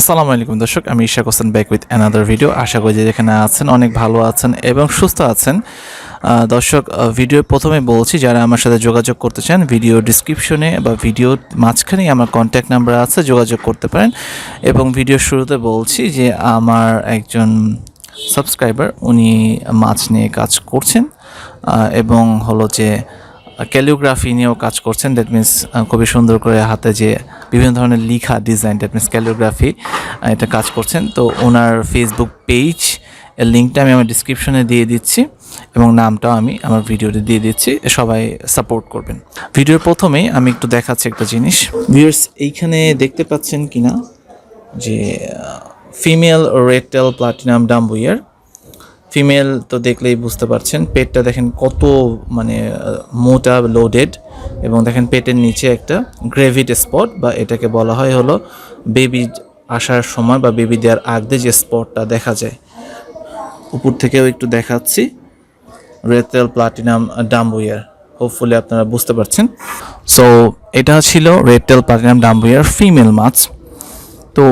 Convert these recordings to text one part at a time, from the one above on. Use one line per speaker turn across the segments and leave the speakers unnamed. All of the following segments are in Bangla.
আসসালামু আলাইকুম দর্শক, আমি Ishak Hossain back with another video আশা করি যে যেখানে আছেন অনেক ভালো আছেন এবং সুস্থ আছেন। দর্শক ভিডিও প্রথমে বলছি, যারা আমার সাথে যোগাযোগ করতে চান ভিডিও ডিসক্রিপশনে বা ভিডিও মাঝখানেই আমার কন্ট্যাক্ট নাম্বার আছে, যোগাযোগ করতে পারেন। এবং ভিডিও শুরুতে বলছি যে আমার একজন সাবস্ক্রাইবার উনি মাছ নিয়ে কাজ করছেন। এবং হলো যে ক্যালিওগ্রাফি নিয়েও কাজ করছেন। দ্যাট মিন্স খুবই সুন্দর করে হাতে যে বিভিন্ন ধরনের লিখা ডিজাইন দ্যাট মিন্স ক্যালিওগ্রাফি এটা কাজ করছেন। তো ওনার ফেসবুক পেজ এর লিঙ্কটা আমি আমার ডিসক্রিপশনে দিয়ে দিচ্ছি এবং নামটাও আমি আমার ভিডিওতে দিয়ে দিচ্ছি। সবাই সাপোর্ট করবেন। ভিডিওর প্রথমেই আমি একটু দেখাচ্ছি একটা জিনিস। ভিউয়ার্স এইখানে দেখতে পাচ্ছেন কিনা? যে female red tail platinum dumbo ear female তো দেখলেই বুঝতে পারছেন, পেটটা দেখেন কত মানে মোটা লোডেড এবং দেখেন পেটের নিচে একটা গ্রেভিড স্পট বা এটাকে বলা হয় হলো বেবি আসার সময় বা বেবি দেওয়ার আগে যে স্পটটা দেখা যায়। উপর থেকেও একটু দেখাচ্ছি, রেতেল প্লাটিনাম ডাম্বুয়ার হোপফুলি আপনারা বুঝতে পারছেন। সো এটা ছিল red tail platinum dumbo ear female মাছ। তো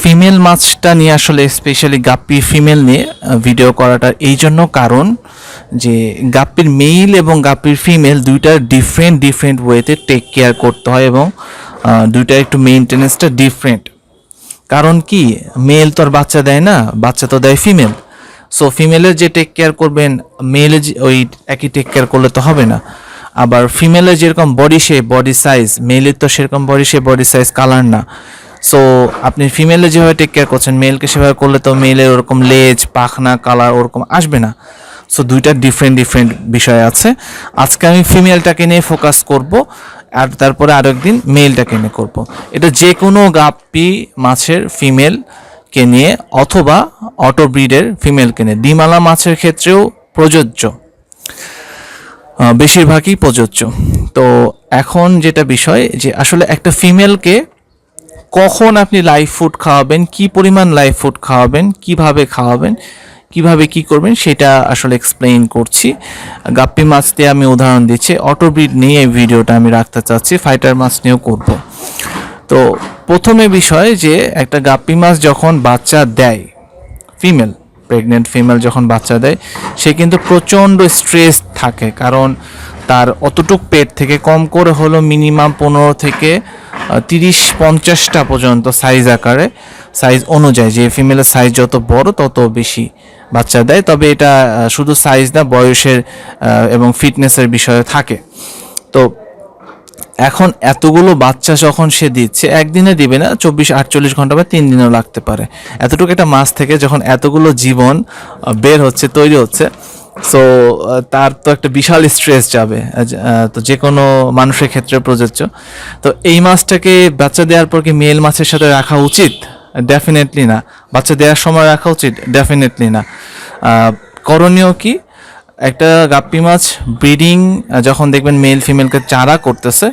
ফিমেল মাছটা নিয়ে আসলে স্পেশালি গাপ্পি ফিমেল নিয়ে ভিডিও করাটা এই জন্য কারণ যে গাপ্পির মেল এবং গাপ্পির ফিমেল দুইটা ডিফারেন্ট ডিফারেন্ট ওয়েতে টেক কেয়ার করতে হয় এবং দুইটা একটু মেনটেনেন্সটা ডিফারেন্ট কারণ কি মেল তো আর বাচ্চা দেয় না, বাচ্চা তো দেয় ফিমেল সো ফিমেলের যে টেক কেয়ার করবেন মেলে ওই একই টেক কেয়ার করলে তো হবে না। আবার ফিমেলের যেরকম বডি শেপ বডি সাইজ মেলের তো সেরকম body shape body size colour না। সো আপনি ফিমেলে যেভাবে টেক কেয়ার করছেন মেলকে সেভাবে করলে তো মেলের ওরকম লেজ, পাখনা কালার ওরকম আসবে না। সো দুইটা ডিফারেন্ট ডিফারেন্ট বিষয় আছে। আজকে আমি ফিমেলটাকে নিয়ে ফোকাস করব, আর তারপরে আরও একদিন মেলটাকে নিয়ে করব। এটা যে কোনো গাপ্পি মাছের ফিমেলকে নিয়ে অথবা অটো ব্রিডের ফিমেলকে নিয়ে। ডিমালা মাছের ক্ষেত্রেও প্রযোজ্য। বেশিরভাগই প্রযোজ্য। তো এখন যেটা বিষয় যে আসলে একটা ফিমেলকে কখন আপনি লাইভ ফুড খাওয়াবেন, কি পরিমাণ লাইভ ফুড খাওয়াবেন, কীভাবে খাওয়াবেন, কীভাবে কি করবেন সেটা আসলে এক্সপ্লেইন করছি। গাপ্পি মাছ দিয়ে আমি উদাহরণ দিচ্ছি অটোব্রিড নিয়ে এই ভিডিওটা আমি রাখতে চাচ্ছি ফাইটার মাছ নিয়েও করব। তো প্রথমে বিষয় যে একটা গাপ্পি মাছ যখন বাচ্চা দেয় ফিমেল প্রেগনেন্ট ফিমেল যখন বাচ্চা দেয়, সে কিন্তু প্রচণ্ড স্ট্রেস থাকে, কারণ তার অতটুক পেট থেকে কম করে হলো মিনিমাম পনেরো থেকে তিরিশ পঞ্চাশটা পর্যন্ত সাইজ আকারে সাইজ অনুযায়ী, যে ফিমেলের সাইজ যত বড় তত বেশি বাচ্চা দেয়। তবে এটা শুধু সাইজ না, বয়সের এবং ফিটনেসের বিষয়ে থাকে। তো এখন এতগুলো বাচ্চা যখন সে দিচ্ছে, একদিনে দিবে না, চব্বিশ, আটচল্লিশ ঘণ্টা বা তিন দিনও লাগতে পারে। এতটুকু একটা মাছ থেকে যখন এতগুলো জীবন বের হচ্ছে, তৈরি হচ্ছে সো তার তো একটা বিশাল স্ট্রেস যাবে তো যে কোনো মানুষের ক্ষেত্রে প্রযোজ্য। তো এই মাছটাকে বাচ্চা দেওয়ার পর কি মেল মাছের সাথে রাখা উচিত? ডেফিনেটলি না। বাচ্চা দেওয়ার সময় রাখা উচিত? ডেফিনেটলি না। করণীয় কি? একটা গাপ্পি মাছ ব্রিডিং যখন দেখবেন মেল ফিমেলকে চারা করতেছে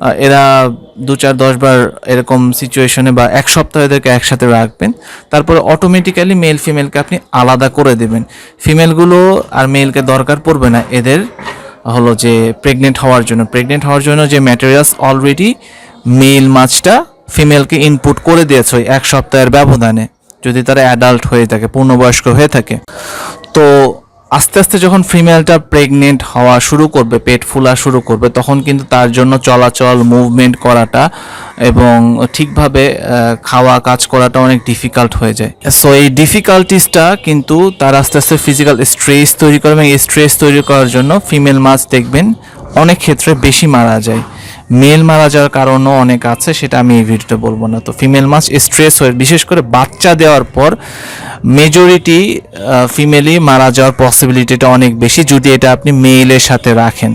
এরা দু চার দশ বার এরকম সিচুয়েশনে বা এক সপ্তাহ এদেরকে একসাথে রাখবেন। তারপরে অটোমেটিক্যালি মেল ফিমেলকে আপনি আলাদা করে দেবেন। ফিমেলগুলো আর মেলকে দরকার পড়বে না। এদের হলো যে প্রেগনেন্ট হওয়ার জন্য। প্রেগনেন্ট হওয়ার জন্য যে ম্যাটেরিয়ালস অলরেডি মেল মাছটা ফিমেলকে ইনপুট করে দিয়েছে ওই এক সপ্তাহের ব্যবধানে। যদি তারা অ্যাডাল্ট হয়ে থাকে, পূর্ণবয়স্ক হয়ে থাকে। তো আস্তে আস্তে যখন ফিমেলটা প্রেগনেন্ট হওয়া শুরু করবে, পেট ফুলা শুরু করবে, তখন কিন্তু তার জন্য চলাচল মুভমেন্ট করাটা এবং ঠিকভাবে খাওয়া, কাজ করাটা অনেক ডিফিকাল্ট হয়ে যায়। সো এই ডিফিকাল্টিসটা কিন্তু তার আস্তে আস্তে ফিজিক্যাল স্ট্রেস তৈরি করে এবং স্ট্রেস তৈরি করার জন্য ফিমেল মাছ দেখবেন অনেক ক্ষেত্রে বেশি মারা যায়। মেল মারা যাওয়ার কারণও অনেক আছে, সেটা আমি এই ভিডিওতে বলব না। তো ফিমেল মাছ স্ট্রেস হয়ে, বিশেষ করে বাচ্চা দেওয়ার পর মেজরিটি ফিমেলই মারা যাওয়ার পসিবিলিটিটা অনেক বেশি যদি এটা আপনি মেলের সাথে রাখেন।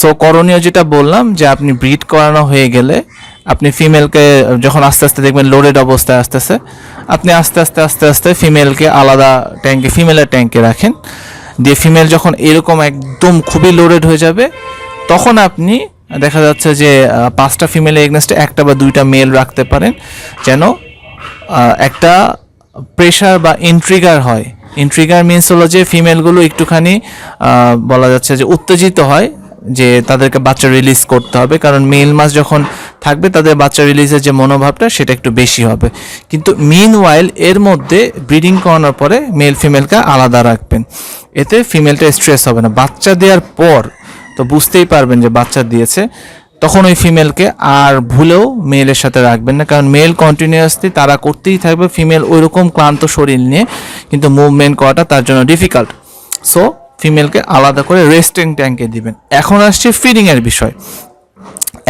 সো করণীয় যেটা বললাম যে আপনি ব্রিড করানো হয়ে গেলে আপনি ফিমেলকে যখন আস্তে আস্তে দেখবেন লোডেড অবস্থায় আসতেছে, আপনি আস্তে আস্তে আস্তে আস্তে ফিমেলকে আলাদা ট্যাঙ্কে ফিমেলের ট্যাঙ্কে রাখেন। দিয়ে ফিমেল যখন এরকম একদম খুবই লোডেড হয়ে যাবে, তখন আপনি দেখা যাচ্ছে যে পাঁচটা ফিমেল এগনেস্টে একটা বা দুইটা মেল রাখতে পারেন, যেন একটা প্রেশার বা ইন্ট্রিগার হয়। ইন্ট্রিগার মিনস হলো যে ফিমেলগুলো একটুখানি বলা যাচ্ছে যে, উত্তেজিত হয় যে, তাদেরকে বাচ্চা রিলিজ করতে হবে। কারণ মেল মাস যখন থাকবে, তাদের বাচ্চা রিলিজের যে মনোভাবটা, সেটা একটু বেশি হবে। কিন্তু মিন ওয়াইল এর মধ্যে ব্রিডিং করানোর পরে মেল ফিমেলকে আলাদা রাখবেন। এতে ফিমেলটা স্ট্রেস হবে না। বাচ্চা দেওয়ার পর তো বুঝতেই পারবেন যে বাচ্চা দিয়েছে। তখন ওই ফিমেলকে আর ভুলেও মেলের সাথে রাখবেন না, কারণ মেল কন্টিনিউয়াসলি তারা করতেই থাকবে ফিমেল ওই রকম ক্লান্ত শরীর নিয়ে কিন্তু মুভমেন্ট করাটা তার জন্য ডিফিকাল্ট সো ফিমেলকে আলাদা করে রেস্টিং ট্যাঙ্কে দিবেন। এখন আসছে ফিডিংয়ের বিষয়।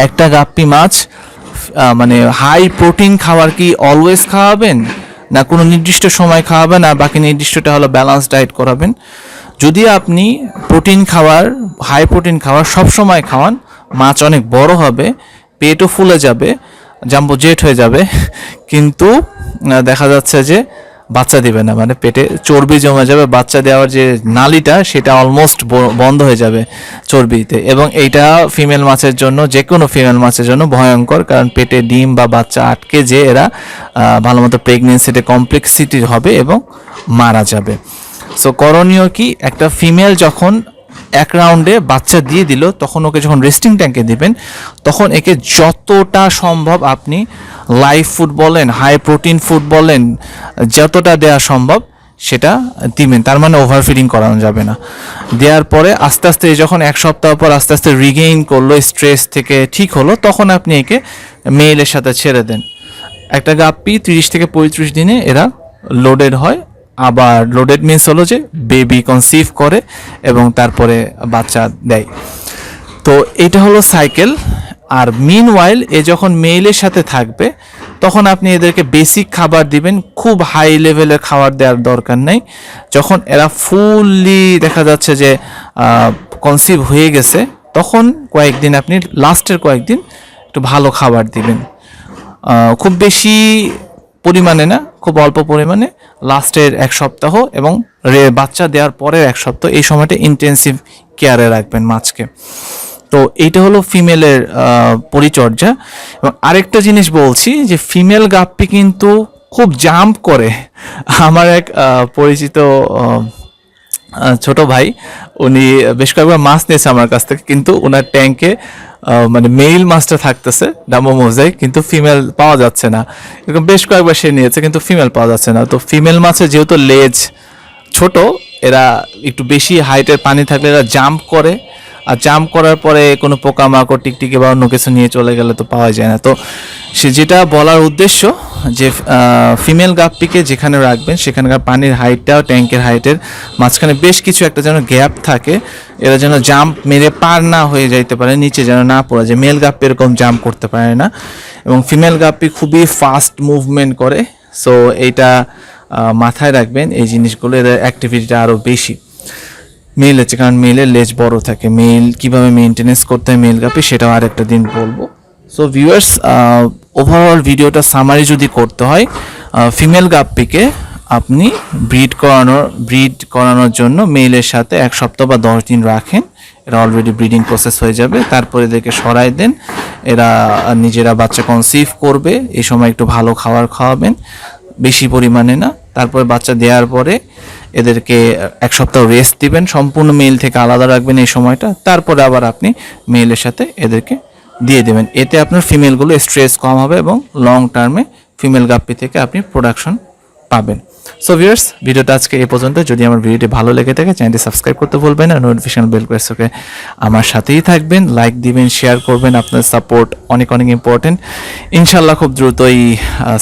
একটা গাপ্পি মাছ মানে হাই প্রোটিন খাবার কি অলওয়েজ খাওয়াবেন? না কোনো নির্দিষ্ট সময় খাওয়াবেন? আর বাকি নির্দিষ্টটা হলো ব্যালেন্স ডায়েট করাবেন। যদি আপনি প্রোটিন খাবার হাই প্রোটিন খাবার সব সময় খাওয়ান, মাছ অনেক বড় হবে, পেটও ফুলে যাবে জাম্বো জেট হয়ে যাবে, কিন্তু দেখা যাচ্ছে যে বাচ্চা দিবে না মানে পেটে চর্বি জমে যাবে, বাচ্চা দেওয়ার যে নালিটা, সেটা অলমোস্ট বন্ধ হয়ে যাবে চর্বিতে। এবং এইটা ফিমেল মাছের জন্য যে কোনো ফিমেল মাছের জন্য ভয়ঙ্কর, কারণ পেটে ডিম বা বাচ্চা আটকে যে এরা ভালো মতো প্রেগনেন্সিতে কমপ্লেক্সিটি হবে এবং মারা যাবে। সো করণীয় কি? একটা ফিমেল যখন এক রাউন্ডে বাচ্চা দিয়ে দিল, তখন ওকে যখন রেস্টিং ট্যাঙ্কে দিবেন, তখন একে যতটা সম্ভব আপনি লাইভ ফুড বলেন হাই প্রোটিন ফুড বলেন যতটা দেওয়া সম্ভব সেটা দিবেন। তার মানে ওভার ফিডিং করানো যাবে না। দেওয়ার পরে আস্তে আস্তে যখন এক সপ্তাহ পর আস্তে আস্তে রিগেইন করল স্ট্রেস থেকে ঠিক হলো, তখন আপনি একে মেইলের সাথে ছেড়ে দেন। একটা গাপ্পি তিরিশ থেকে পঁয়ত্রিশ দিনে এরা লোডেড হয়। আবার লোডেড মিন্স হলো যে বেবি কনসিভ করে এবং তারপরে বাচ্চা দেয়। তো এটা হলো সাইকেল আর মিন ওয়াইল এ যখন মেইলের সাথে থাকবে, তখন আপনি এদেরকে বেসিক খাবার দিবেন, খুব হাই লেভেলের খাবার দেওয়ার দরকার নেই। যখন এরা ফুললি দেখা যাচ্ছে যে কনসিভ হয়ে গেছে, তখন কয়েকদিন আপনি লাস্টের কয়েকদিন একটু ভালো খাবার দিবেন। খুব বেশি পরিমাণে না খুব অল্প পরিমাণে লাস্টের এক সপ্তাহ এবং বাচ্চা দেওয়ার পরের এক সপ্তাহ এই সময়টা ইন্টেন্সিভ কেয়ারে রাখবেন মাছকে। তো এইটা হলো ফিমেলের পরিচর্যা। এবং আরেকটা জিনিস বলছি যে ফিমেল গাপ্পি কিন্তু খুব জাম্প করে। আমার এক পরিচিত ছোট ভাই, উনি বেশ কয়েকবার মাছ নিয়েছে আমার কাছ থেকে, কিন্তু ওনার ট্যাঙ্কে মানে মেইল মাছটা থাকতেছে, ডামো মোজাই, কিন্তু ফিমেল পাওয়া যাচ্ছে না। এরকম বেশ কয়েকবার সে নিয়েছে, কিন্তু ফিমেল পাওয়া যাচ্ছে না। তো ফিমেল মাছের যেহেতু লেজ ছোট, এরা একটু বেশি হাইটের পানি থাকলে এরা জাম্প করে আর জাম্প করার পরে কোনো পোকামাকড়, টিকটিকি বা অন্য কিছু নিয়ে চলে গেলে তো পাওয়া যায় না। তো সে যেটা বলার উদ্দেশ্য যে ফিমেল গাপটিকে যেখানে রাখবেন, সেখানকার পানির হাইটটাও ট্যাঙ্কের হাইটের মাঝখানে বেশ কিছু একটা যেন গ্যাপ থাকে, এরা যেন জাম্প মেরে পার না হয়ে যাইতে পারে, নিচে যেন না পড়ে যায়। মেল গাপ্পি এরকম জাম্প করতে পারে না এবং ফিমেল গাপ্পি খুবই ফাস্ট মুভমেন্ট করে। সো এইটা মাথায় রাখবেন, এই জিনিসগুলো, এদের অ্যাক্টিভিটিটা আরও বেশি। মেল আছে কারণ মেলের লেজ বড় থাকে মেল কীভাবে মেনটেনেন্স করতে হয় মেল গাপি, সেটাও আরেকটা দিন বলব। সো ভিউয়ার্স ওভারঅল ভিডিওটা সামারি যদি করতে হয় ফিমেল গাপ্পিকে আপনি ব্রিড করানোর ব্রিড করানোর জন্য মেলের সাথে এক সপ্তাহ বা দশ দিন রাখেন। এরা অলরেডি ব্রিডিং প্রসেস হয়ে যাবে। তারপরে এদেরকে সরাই দেন। এরা নিজেরা বাচ্চা কনসিভ করবে। এই সময় একটু ভালো খাবার খাওয়াবেন। বেশি পরিমাণে না। তারপরে বাচ্চা দেওয়ার পরে এদেরকে এক সপ্তাহ রেস্ট দিবেন, সম্পূর্ণ মেল থেকে আলাদা রাখবেন এই সময়টা, তারপরে আবার আপনি মেলের সাথে এদেরকে দিয়ে দেবেন। এতে আপনার ফিমেলগুলো স্ট্রেস কম হবে এবং লং টার্মে ফিমেল গাপ্পি থেকে আপনি প্রোডাকশন পাবেন। সো ভিউয়ার্স ভিডিওটা আজকে এই পর্যন্ত। যদি আমার ভিডিওটি ভালো লেগে থাকে চ্যানেলটি সাবস্ক্রাইব করতে ভুলবেন না নোটিফিকেশন বেল প্রেসকে আমার সাথেই থাকবেন। লাইক দিবেন শেয়ার করবেন, আপনার সাপোর্ট অনেক অনেক ইম্পর্টেন্ট ইনশাল্লাহ খুব দ্রুতই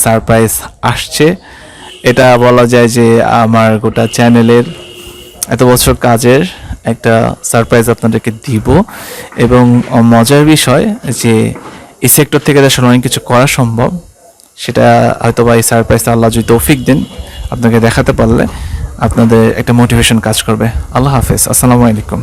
সারপ্রাইজ আসছে। এটা বলা যায় যে আমার গোটা চ্যানেলের এত বছর কাজের একটা সারপ্রাইজ আপনাদেরকে দিব। এবং মজার বিষয় যে এই সেক্টর থেকে আসলে অনেক কিছু করা সম্ভব, সেটা হয়তো বা এই সারপ্রাইজ আল্লাহ যদি তৌফিক দেন, আপনাকে দেখাতে পারলে আপনাদের একটা মোটিভেশন কাজ করবে। আল্লাহ হাফেজ। আসসালামু আলাইকুম।